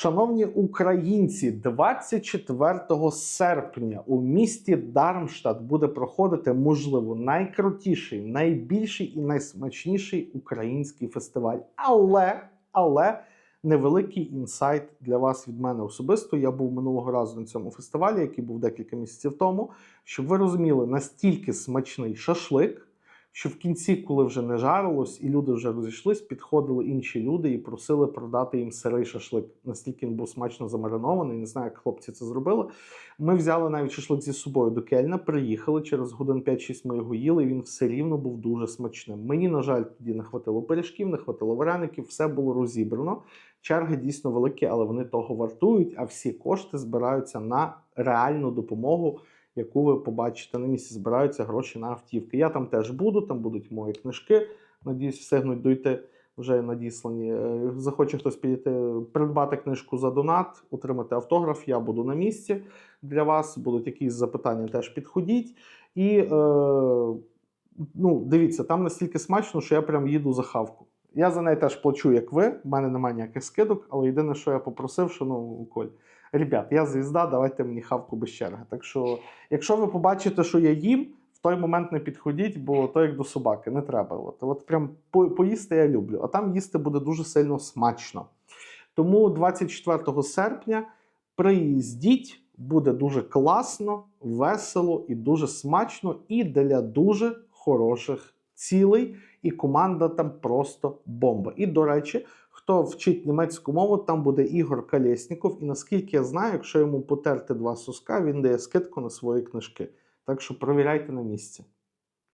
Шановні українці, 24 серпня у місті Дармштадт буде проходити, можливо, найкрутіший, найбільший і найсмачніший український фестиваль. Але, але невеликий інсайт для вас від мене особисто. Я був минулого разу на цьому фестивалі, який був декілька місяців тому. Щоб ви розуміли, настільки смачний шашлик. Що в кінці, коли вже не жарилось, і люди вже розійшлись, підходили інші люди і просили продати їм сирий шашлик. Настільки він був смачно замаринований, не знаю, як хлопці це зробили. Ми взяли навіть шашлик зі собою до Кельна, приїхали через годин 5-6 ми його їли, і він все рівно був дуже смачним. Мені, на жаль, тоді не хватило пиріжків, не хватило вареників, все було розібрано. Черги дійсно великі, але вони того вартують, а всі кошти збираються на реальну допомогу яку ви побачите на місці, збираються гроші на автівки. Я там теж буду, там будуть мої книжки. Надіюсь, встигнуть дойти вже надіслані. Е, Захоче хтось підійти, придбати книжку за донат, отримати автограф. Я буду на місці для вас. Будуть якісь запитання, теж підходіть. І е, ну, дивіться, там настільки смачно, що я прям їду за хавку. Я за неї теж плачу, як ви. В мене немає ніяких скидок, але єдине, що я попросив, що ну, Коль. Ребят, я звізда, давайте мені хавку без черги. Так що, якщо ви побачите, що я їм, в той момент не підходіть, бо то як до собаки, не треба. От, от прям по- поїсти я люблю, а там їсти буде дуже сильно смачно. Тому 24 серпня приїздіть, буде дуже класно, весело і дуже смачно, і для дуже хороших цілей. І команда там просто бомба. І до речі, хто вчить німецьку мову, там буде Ігор Калєсніков. І наскільки я знаю, якщо йому потерти два соска, він дає скидку на свої книжки. Так що провіряйте на місці.